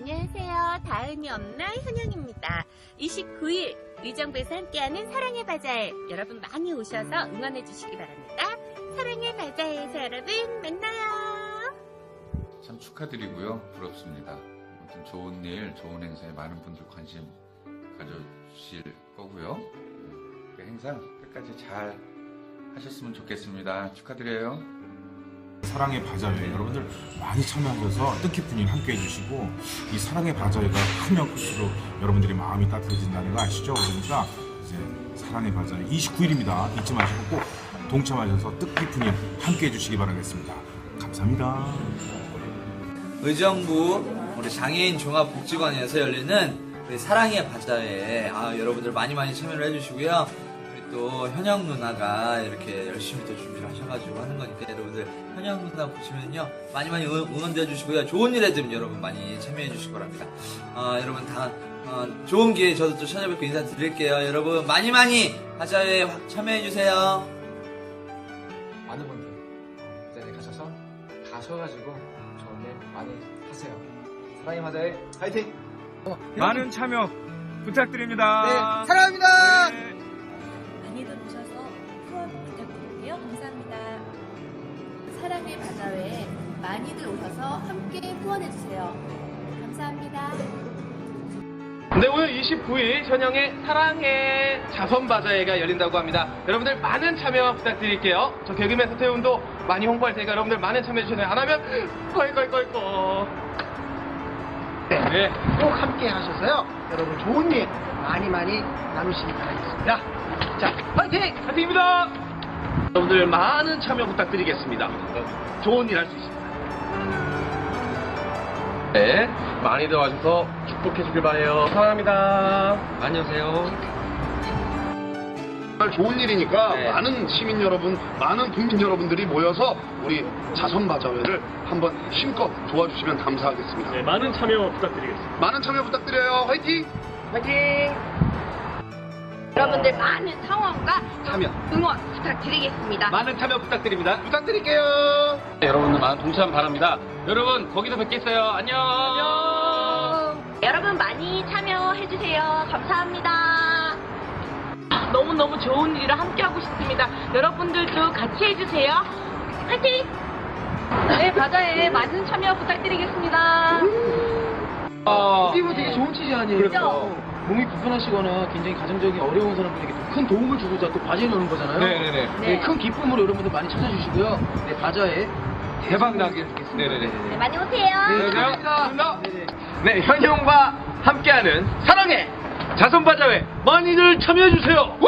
안녕하세요. 다은이 엄마 현영입니다. 29일 의정부에서 함께하는 사랑의 바자회 여러분 많이 오셔서 응원해 주시기 바랍니다. 사랑의 바자회에서 여러분 만나요. 참 축하드리고요. 부럽습니다. 아무튼 좋은 일, 좋은 행사에 많은 분들 관심 가져주실 거고요. 그 행사 끝까지 잘 하셨으면 좋겠습니다. 축하드려요. 사랑의 바자회 여러분들 많이 참여하셔서 뜻깊은 일 함께 해주시고 이 사랑의 바자회가 크면 클수록 여러분들이 마음이 따뜻해진다는 거 아시죠? 그러니까 이제 사랑의 바자회 29일입니다. 잊지 마시고 꼭 동참하셔서 뜻깊은 일 함께 해주시기 바라겠습니다. 감사합니다. 의정부 우리 장애인 종합복지관에서 열리는 우리 사랑의 바자회에 아, 여러분들 많이 많이 참여를 해주시고요. 또 현영 누나가 이렇게 열심히 또 준비를 하셔가지고 하는 거니까 여러분들 현영 누나 보시면요 많이 많이 응- 응원해 주시고요. 좋은 일에 좀 여러분 많이 참여해 주시기 바랍니다. 아, 여러분 다 어, 좋은 기회에 저도 또 찾아뵙고 인사드릴게요. 여러분 많이 많이 확 참여해 주세요. 많은 분들 어, 그 자리에 가셔서 가셔가지고 좋은 일 많이 하세요. 사랑의 마자회 화이팅! 많은 참여 부탁드립니다. 네, 사랑합니다. 사랑의 바자회에 많이들 오셔서 함께 후원해 주세요. 감사합니다. 네, 오늘 29일 현영의 사랑의 자선바자회가 열린다고 합니다. 여러분들 많은 참여 부탁드릴게요. 저 개그맨 서태훈도 많이 홍보할 테니까 여러분들 많은 참여해주세요. 안 하면 껄껄껄껄. 네, 꼭 함께 하셔서요. 여러분 좋은 일 많이 많이 나누시기 바라겠습니다. 자, 화이팅! 파이팅입니다. 여러분들 많은 참여 부탁드리겠습니다. 좋은 일 할 수 있습니다. 네, 많이들 와주셔서 축복해 주길 바래요. 사랑합니다. 오세요. 정말 좋은 일이니까 네. 많은 시민 여러분, 많은 국민 여러분들이 모여서 우리 자선 바자회를 한번 힘껏 도와주시면 감사하겠습니다. 네, 많은 참여 부탁드리겠습니다. 많은 참여 부탁드려요. 화이팅! 파이팅! 여러분들 많은 상황과 참여. 응원 부탁드리겠습니다. 많은 참여 부탁드립니다. 부탁드릴게요. 네, 여러분들 많은 동참 바랍니다. 여러분 거기서 뵙겠어요. 안녕. 안녕. 여러분 많이 참여해주세요. 감사합니다. 너무너무 좋은 일을 함께 하고 싶습니다. 여러분들도 같이 해주세요. 화이팅! 네, 바자회에 많은 참여 부탁드리겠습니다. 어, 이거 되게 좋은 취지 아니에요? 그렇죠. 몸이 불편하시거나 굉장히 가정적인 어려운 사람들에게 또 큰 도움을 주고자 또 바자회 노는 거잖아요. 네네네. 네, 큰 기쁨으로 여러분들 많이 찾아주시고요. 네, 바자회 대박 나게. 네네네. 네, 많이 오세요. 네, 감사합니다. 네네. 네, 현영과 함께하는 사랑의 자선바자회 많이들 참여해주세요. 우!